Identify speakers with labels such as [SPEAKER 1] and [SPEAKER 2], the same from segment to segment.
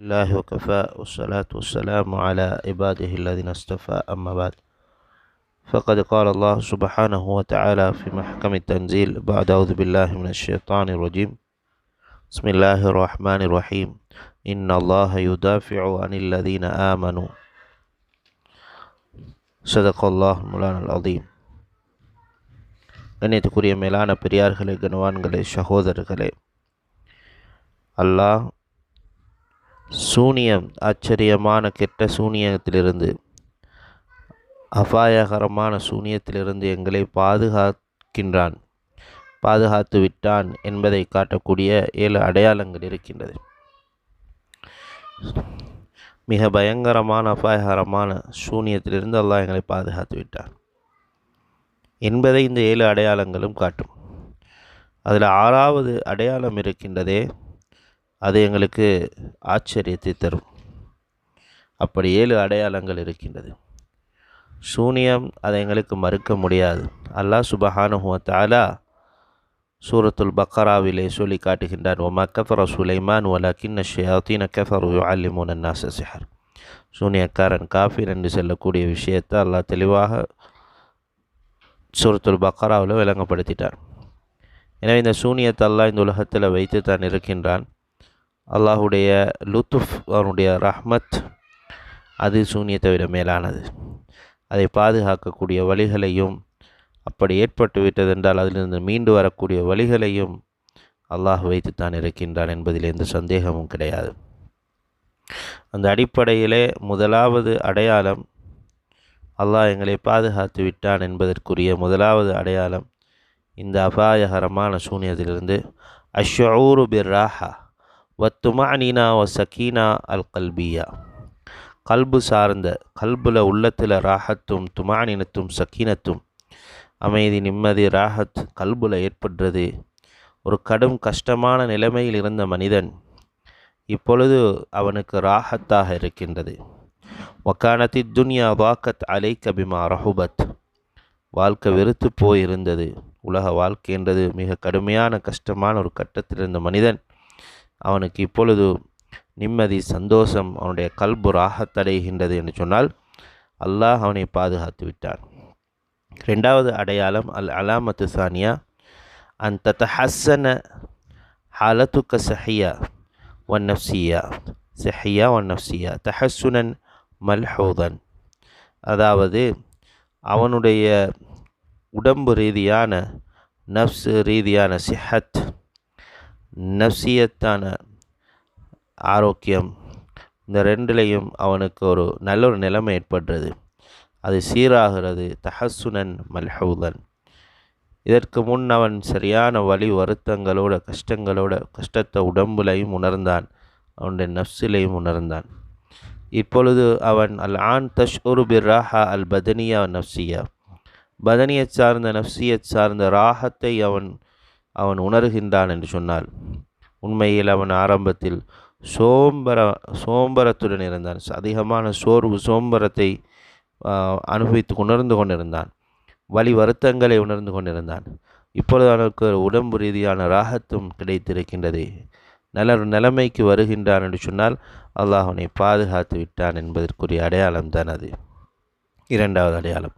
[SPEAKER 1] الله وكفى والصلاة والسلام على عباده الذين اصطفى أما بعد فقد قال الله سبحانه وتعالى في محكم التنزيل بعد أعوذ بالله من الشيطان الرجيم بسم الله الرحمن الرحيم إن الله يدافع عن الذين آمنوا صدق الله مولانا العظيم கண்ணியத்துக்குரிய மேலான பெரியார்களே கனவான்களே சகோதரர்களே அல்லாஹ் சூனியம் ஆச்சரியமான கெட்ட சூனியத்திலிருந்து அபாயகரமான சூனியத்திலிருந்து எங்களை பாதுகாக்கின்றான். பாதுகாத்து விட்டான் என்பதை காட்டக்கூடிய ஏழு அடையாளங்கள் இருக்கின்றது. மிக பயங்கரமான அபாயகரமான சூனியத்திலிருந்து அல்லாஹ் எங்களை பாதுகாத்து விட்டான். என்பதை இந்த ஏழு அடையாளங்களும் காட்டும். அதில் ஆறாவது அடையாளம் இருக்கின்றதே அது எங்களுக்கு ஆச்சரியத்தை தரும். அப்படி ஏழு அடையாளங்கள் இருக்கின்றது. சூனியம் அதை எங்களுக்கு மறுக்க முடியாது. அல்லாஹ் சுபஹானுஹுவத்தாலா சூரத்துல் பக்கராவிலே சொல்லி காட்டுகின்றான் ஒமா கஃபர சுலைமான் வலக்கின்ன ஷயாத்தீன கஃபரு அல்லிமூன் அன்னாச சிஹர். சூனியக்காரன் காஃபிர் என்று சொல்லக்கூடிய விஷயத்தை அல்லாஹ் தெளிவாக சூரத்துல் பக்கராவில் விளங்கப்படுத்திட்டார் எனவே இந்த சூனியத்தை அல்லாஹ் இந்த உலகத்தில் வைத்து தான் இருக்கின்றான். அல்லாஹுடைய லுத்துஃப் அவனுடைய ரஹ்மத் அது சூன்யத்தை விட மேலானது. அதை பாதுகாக்கக்கூடிய வழிகளையும் அப்படி ஏற்பட்டு விட்டதென்றால் அதிலிருந்து மீண்டு வரக்கூடிய வழிகளையும் அல்லாஹ் வைத்துத்தான் இருக்கின்றான் என்பதில் எந்த சந்தேகமும் கிடையாது. அந்த அடிப்படையிலே முதலாவது அடையாளம் அல்லாஹ் எங்களை பாதுகாத்து விட்டான் என்பதற்குரிய முதலாவது அடையாளம் இந்த அபாயகரமான சூன்யத்திலிருந்து அஷ்யூரு பிர் ராஹா. வத்துமானினா வ சக்கீனா அல் கல்பியா கல்பு சார்ந்த கல்புல உள்ளத்தில் ராகத்தும் துமானினத்தும் சக்கீனத்தும் அமைதி நிம்மதி ராகத் கல்புல ஏற்படுறது. ஒரு கடும் கஷ்டமான நிலைமையில் இருந்த மனிதன் இப்பொழுது அவனுக்கு ராகத்தாக இருக்கின்றது. வக்கானத்தி துன்யா வாக்கத் அலை கபிமா ரஹுபத். வாழ்க்கை வெறுத்து போயிருந்தது. உலக வாழ்க்கை என்றது மிக கடுமையான கஷ்டமான ஒரு கட்டத்தில் இருந்த மனிதன் அவனுக்கு இப்பொழுது நிம்மதி சந்தோஷம் அவனுடைய கல்பு ராகத்தடைகின்றது என்று சொன்னால் அல்லாஹ் அவனை பாதுகாத்து விட்டான். ரெண்டாவது அடையாளம் அல் அலாமத்து சானியா அன் தத்தஹசன ஹாலத்துக்க சஹியா ஒன் நப்சியா சஹியா ஒன் நப்சியா தஹசுனன் மல்ஹூதன். அதாவது அவனுடைய உடம்பு ரீதியான நப்ஸ் ரீதியான சிஹத் நப்சியத்தான ஆரோக்கியம். இந்த ரெண்டுலேயும் அவனுக்கு ஒரு நல்ல ஒரு நிலைமை ஏற்படுறது. அது சீராகிறது. தஹசுனன் மல்ஹவுதன் இதற்கு முன் அவன் சரியான வழி வருத்தங்களோட கஷ்டங்களோட கஷ்டத்தை உடம்புலையும் உணர்ந்தான். அவனுடைய நஃப்ஸிலையும் உணர்ந்தான். இப்பொழுது அவன் அல் ஆன் தஷ்உரு பிர் ராஹா அல் பதனியா நஃப்சியா? பதனியை சார்ந்த நஃப்சியை சார்ந்த ராகத்தை அவன் அவன் உணர்கின்றான் என்று சொன்னால் உண்மையில் அவன் ஆரம்பத்தில் சோம்பர சோம்பரத்துடன் இருந்தான். அதிகமான சோர்வு சோம்பரத்தை அனுபவித்து உணர்ந்து கொண்டிருந்தான். வழி வருத்தங்களை உணர்ந்து கொண்டிருந்தான். இப்பொழுது அவனுக்கு உடம்பு ரீதியான ராகத்தும் கிடைத்திருக்கின்றது. நல்ல நிலைமைக்கு வருகின்றான் என்று சொன்னால் அல்லாஹ் அவனை பாதுகாத்து விட்டான் என்பதற்குரிய அடையாளம் தான் அது. இரண்டாவது அடையாளம்.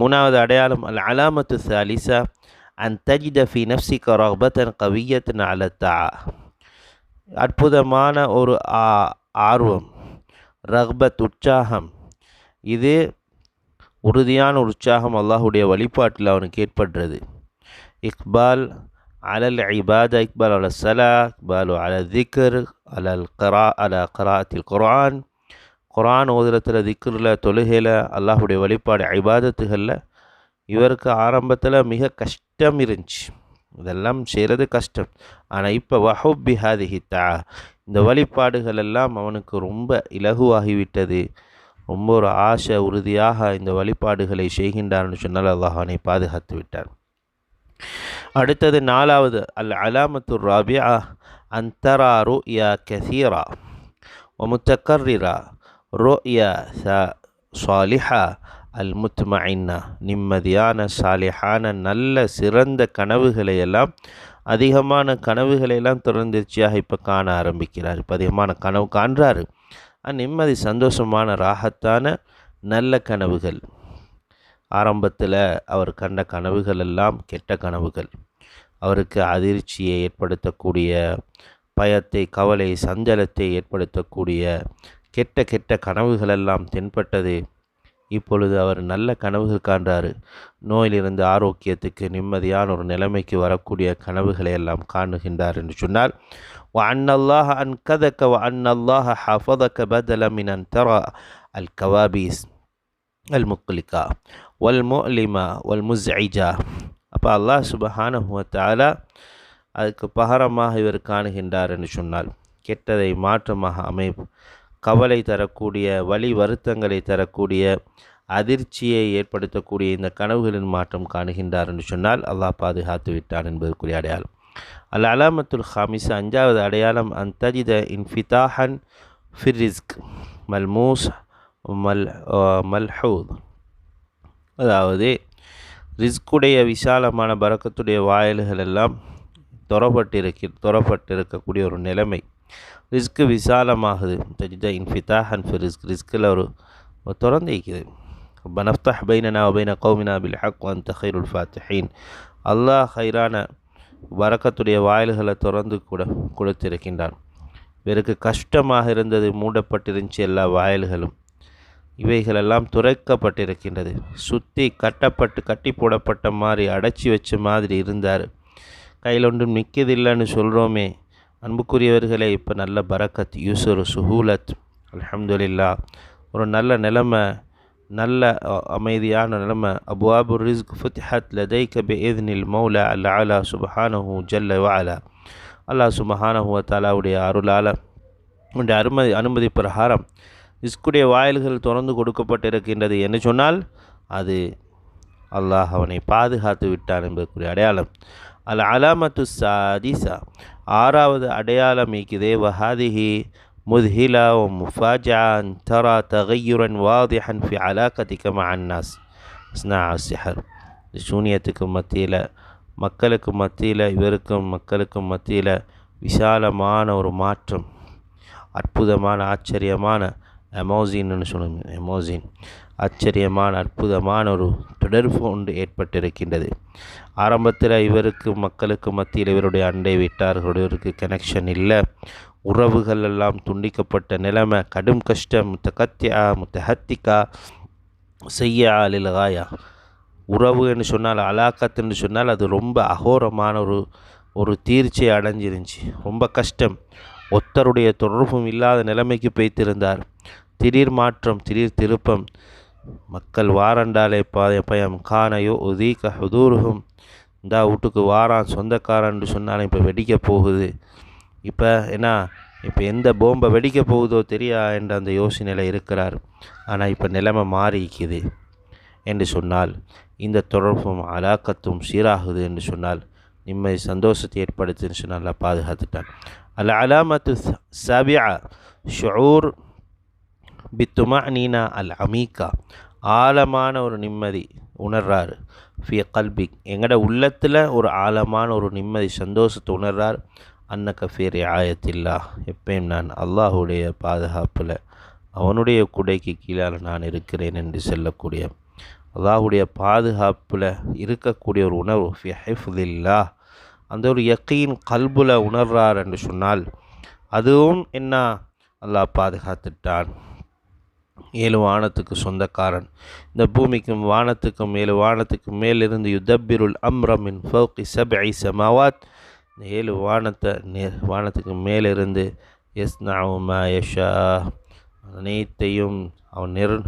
[SPEAKER 1] மூணாவது அடையாளம் அல் அலாமத்து சாலிசா. அன் தஜித ஃபி நப்சிக ரஹ்பத்தன் கவியத்தன் அலத்தா அற்புதமான ஒரு ஆர்வம் ரஹ்பத் உற்சாகம். இது உறுதியான உற்சாகம் அல்லாஹுடைய வழிபாட்டில் அவனுக்கு ஏற்படுறது. இக்பால் அலல் இபாத இக்பால் அல சலா இக்பால் அல திக்கர் அலல் கரா அல கராத்தில் குரான் குரான் ஓதுரத்தில் திக்கரில் தொழுகையில் அல்லாஹுடைய வழிபாடு ஐபாதத்துகளில் இவருக்கு ஆரம்பத்தில் மிக கஷ்டம் இருந்துச்சு. இதெல்லாம் செய்கிறது கஷ்டம். ஆனால் இப்போ வஹுப்பி ஹாதிஹித்தா இந்த வழிபாடுகள் எல்லாம் அவனுக்கு ரொம்ப இலகுவாகிவிட்டது. ரொம்ப ஒரு ஆசை உறுதியாக இந்த வழிபாடுகளை செய்கின்றார்னு சொன்னால் அல்லாஹ் அவனை பாதுகாத்து விட்டார் அடுத்தது நாலாவது அல் அலாமத்து ராபியா அந்தரா ரோ யா கசீரா ஒமுத்தக்கர்ரிரா யா ச சாலிஹா அல் முத்மஇன்னா நிம்மதியான சாலிஹான நல்ல சிறந்த கனவுகளை எல்லாம் அதிகமான கனவுகளையெல்லாம் தொடர்ந்துச்சியாக இப்போ காண ஆரம்பிக்கிறார். இப்போ அதிகமான கனவு காண்றாரு. நிம்மதி சந்தோஷமான ராகத்தான நல்ல கனவுகள். ஆரம்பத்தில் அவர் கண்ட கனவுகள் எல்லாம் கெட்ட கனவுகள். அவருக்கு அதிர்ச்சியை ஏற்படுத்தக்கூடிய பயத்தை கவலை சஞ்சலத்தை ஏற்படுத்தக்கூடிய கெட்ட கெட்ட கனவுகளெல்லாம் தென்பட்டது இப்பொழுது அவர் நல்ல கனவுகள் காண்றாரு நோயிலிருந்து ஆரோக்கியத்துக்கு நிம்மதியான ஒரு நிலைமைக்கு வரக்கூடிய கனவுகளை எல்லாம் காணுகின்றார் என்று சொன்னால் وأن الله أنقذك وأن الله حافظك بدلا من أن ترى الكوابيس المقلقة والمؤلمة والمزعجة அப்போ அல்லாஹ் சுபஹானஹு தஆலா அதுக்கு பகரமாக இவர் காணுகின்றார் என்று சொன்னால் கெட்டதை மாற்றமாக அமை கவலை தரக்கூடிய வழி வருத்தங்களை தரக்கூடிய அதிர்ச்சியை ஏற்படுத்தக்கூடிய இந்த கனவுகளின் மாற்றம் காணுகின்றார் என்று சொன்னால் அல்லாஹ் பாதுகாத்து விட்டான் என்பதற்குரிய அடையாளம். அல் அலாமத்துல் ஹாமிஸ் அஞ்சாவது அடையாளம் அந்தஜித இன்ஃபிதாஹன் ஃபிரிஸ்க் மல்மூஸ் மல் மல்ஹூத். அதாவது ரிஸ்குடைய விசாலமான பறக்கத்துடைய வாயில்கள் எல்லாம் துறப்பட்டிருக்க துறப்பட்டிருக்கக்கூடிய ஒரு நிலைமை. ரிஸ்க்கு விசாலமாகுது. தஜித இன்ஃபிதாஹன் ஃபி ரிஸ்க் ரிஸ்கில் ஒரு திறந்து வைக்குது பனஃப்தஹ் பைனனா பைன கௌமினா பில் ஹக் வன் தஹீருல் ஃபாத்திஹீன். அல்லாஹ் ஹைரான வரக்கத்துடைய வாயில்களை திறந்து கூட கொடுத்திருக்கின்றான். இவருக்கு கஷ்டமாக இருந்தது மூடப்பட்டிருந்துச்சு எல்லா வாயில்களும். இவைகளெல்லாம் துரைக்கப்பட்டிருக்கின்றது. சுற்றி கட்டப்பட்டு கட்டி போடப்பட்ட மாதிரி அடைச்சி வச்ச மாதிரி இருந்தார். கையில் ஒன்றும் நிற்கதில்லைன்னு சொல்கிறோமே அன்புக்குரியவர்களே இப்போ நல்ல பரக்கத் யூசர் சுஹூலத் அலமதுல்லா ஒரு நல்ல நிலைமை நல்ல அமைதியான நிலைமை. அபுவாபு ரிஸ்க் ஃபுத்ஹத் லதை கபி இத்னில் மௌல அல்ல அலா சுபஹானஹு ஜல்ல வாலா அல்லாஹ் சுபஹானஹு தாலாவுடைய அருளால் உடைய அனுமதி அனுமதி பிரகாரம் ரிஸ்குடைய வாயில்கள் திறந்து கொடுக்கப்பட்டிருக்கின்றது என்று சொன்னால் அது அல்லாஹ் அவனை பாதுகாத்து விட்டான் என்பதற்குரிய அடையாளம். அல் அலாமத்து சாதிசா. ஆறாவது அடையாளம் இக்கிதே வஹாதிஹி முத்ஹிலா ஓ முஃபாஜான் தரா தகையுரன் வாதிஹன் ஃபி கதிகம் அன்னாஸ் ஸ்னா சிஹர். சூனியத்துக்கு மத்தியில் மக்களுக்கு மத்தியில் இவருக்கும் மக்களுக்கும் மத்தியில் விசாலமான ஒரு மாற்றம் அற்புதமான ஆச்சரியமான எமோசின்னு சொல்லுங்க எமோசின் ஆச்சரியமான அற்புதமான ஒரு தொடர்பு ஒன்று ஏற்பட்டிருக்கின்றது. ஆரம்பத்தில் இவருக்கு மக்களுக்கு மத்தியில் இவருடைய அண்டை வீட்டார்களுடைய கனெக்ஷன் இல்லை. உறவுகள் எல்லாம் துண்டிக்கப்பட்ட நிலைமை கடும் கஷ்டம் முத்தகத்தியா முத்தஹத்திகா செய்ய ஆலிலகாயா உறவு என்று சொன்னால் அலாக்கத்துன்னு சொன்னால் அது ரொம்ப அகோரமான ஒரு ஒரு தீர்ச்சியை அடைஞ்சிருந்துச்சு. ரொம்ப கஷ்டம். ஒத்தருடைய தொடர்பும் இல்லாத நிலைமைக்கு போய்த்திருந்தார். திடீர் மாற்றம் திடீர் திருப்பம். மக்கள் வாரண்டாலே பாய பயம். காணையோ உதீக ஹுதூருகும் இந்த வீட்டுக்கு வாரான் சொந்தக்காரன்னு சொன்னாலும் இப்போ வெடிக்க போகுது. இப்போ என்ன? இப்போ எந்த போம்பை வெடிக்க போகுதோ தெரியா என்ற அந்த யோசனையில் இருக்கிறார். ஆனால் இப்போ நிலைமை மாறிக்குது என்று சொன்னால் இந்த தொடர்பும் அலாக்கத்தும் சீராகுது என்று சொன்னால் நிம்மதி சந்தோஷத்தை ஏற்படுத்துன்னு சொன்னால் பாதுகாத்துட்டான். அல்ல அலாமத்து சபியா ஷூர் பித்துமா நீனா அல் அமீக்கா ஆழமான ஒரு நிம்மதி உணர்றாரு. ஃபிய கல்பி எங்களோட உள்ளத்தில் ஒரு ஆழமான ஒரு நிம்மதி சந்தோஷத்தை உணர்றார். அன்ன ஃபீர் ஆயத்தில்லா எப்பயும் நான் அல்லாஹுடைய பாதுகாப்பில் அவனுடைய குடைக்கு கீழால் நான் இருக்கிறேன் என்று சொல்லக்கூடிய அல்லாஹுடைய பாதுகாப்பில் இருக்கக்கூடிய ஒரு உணர்வு ஃபி ஹைஃபுதில்லா. அந்த ஒரு யக்கீன் கல்புல உணர்றார் என்று சொன்னால் அதுவும் என்ன? அல்லாஹ் பாதுகாத்துட்டான். ஏழு வானத்துக்கு சொந்தக்காரன். இந்த பூமிக்கும் வானத்துக்கும் ஏழு வானத்துக்கும் மேலிருந்து யுத்தபிருள் அம்ரமின் ஃபௌகி ஐ சமாவாத். இந்த ஏழு வானத்தை நே வானத்துக்கு மேலிருந்து எஸ் நாவுமா யஷா. அனைத்தையும் அவன் நிர்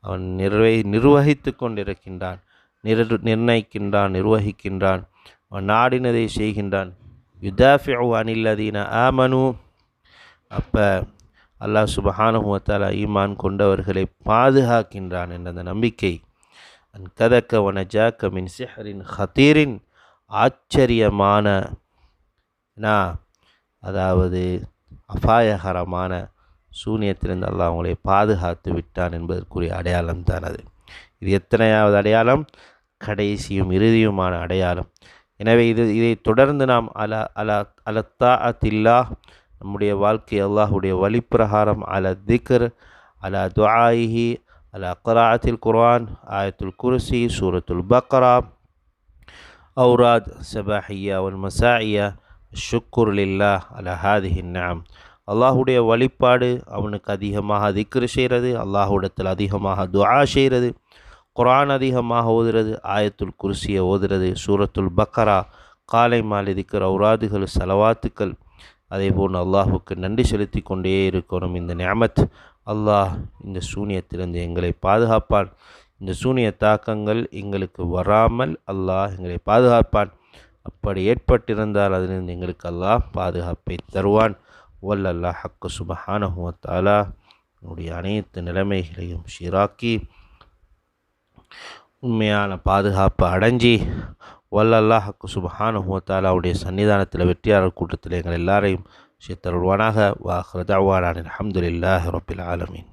[SPEAKER 1] அவன் நிர்வை நிர்வகித்து கொண்டிருக்கின்றான். நிர் நிர்ணயிக்கின்றான் நிர்வகிக்கின்றான். அவன் நாடினதை செய்கின்றான். யுதாஃபிஉ அனில்லதீன ஆமனு. அப்போ அல்லாஹ் சுபஹானுவத்தாலா ஈமான் கொண்டவர்களை பாதுகாக்கின்றான் என்ற அந்த நம்பிக்கை. அன் கதக்க வனஜாக்க மின் சிஹரின் ஹத்தீரின் ஆச்சரியமான அதாவது அபாயகரமான சூனியத்திலிருந்து அல்லாஹ் அவங்களை பாதுகாத்து விட்டான் என்பதற்குரிய அடையாளம் தான் அது. இது எத்தனையாவது அடையாளம்? கடைசியும் இறுதியுமான அடையாளம். எனவே இது இதை தொடர்ந்து நாம் அல அல அலத்தா அத்தில்லா நம்முடைய வாழ்க்கை அல்லாஹுடைய வழிப்பிரகாரம் அல திக்ர் அல துஆஹி அல அக்கராத்தில் குர்ஆன் ஆயத்துல் குருசி சூரத்துல் பக்ரா அவுராத் சபாஹியா உல் மசாயியா ஷுக்குர் லில்லா அல ஹாதிஹின் நாம் அல்லாஹுடைய வழிபாடு அவனுக்கு அதிகமாக திக்ரு செய்கிறது அல்லாஹுடத்தில் அதிகமாக துஆ செய்கிறது குரான் அதிகமாக ஓதுறது ஆயத்துல் குருசியை ஓதுறது சூரத்துல் பக்ரா காலை மாலை திக்கிற அவுராதுகள் செலவாத்துக்கள் அதேபோல் அல்லாஹுக்கு நன்றி செலுத்தி கொண்டே இருக்கணும். இந்த நியமத் அல்லாஹ் இந்த சூனியத்திலிருந்து எங்களை பாதுகாப்பான். இந்த சூனிய தாக்கங்கள் எங்களுக்கு வராமல் அல்லாஹ் எங்களை பாதுகாப்பான். அப்படி ஏற்பட்டிருந்தால் அதிலிருந்து எங்களுக்கு அல்லாஹ் பாதுகாப்பை தருவான். வல்லல்லாஹ் ஹக்கு சுபஹானஹுவத்தாலா என்னுடைய அனைத்து நிலைமைகளையும் சீராக்கி உண்மையான பாதுகாப்பை அடைஞ்சி வல்லல்லாஹ் ஹக்கு சுபஹானஹுவத்தாலாவுடைய சன்னிதானத்தில் வெற்றியாளர் கூட்டத்தில் எங்கள் எல்லாரையும் சேர்த்தருள்வானாக வாஹ்ரதாவானான் அலமதுல்லாஹ் ரபில் ஆலமீன்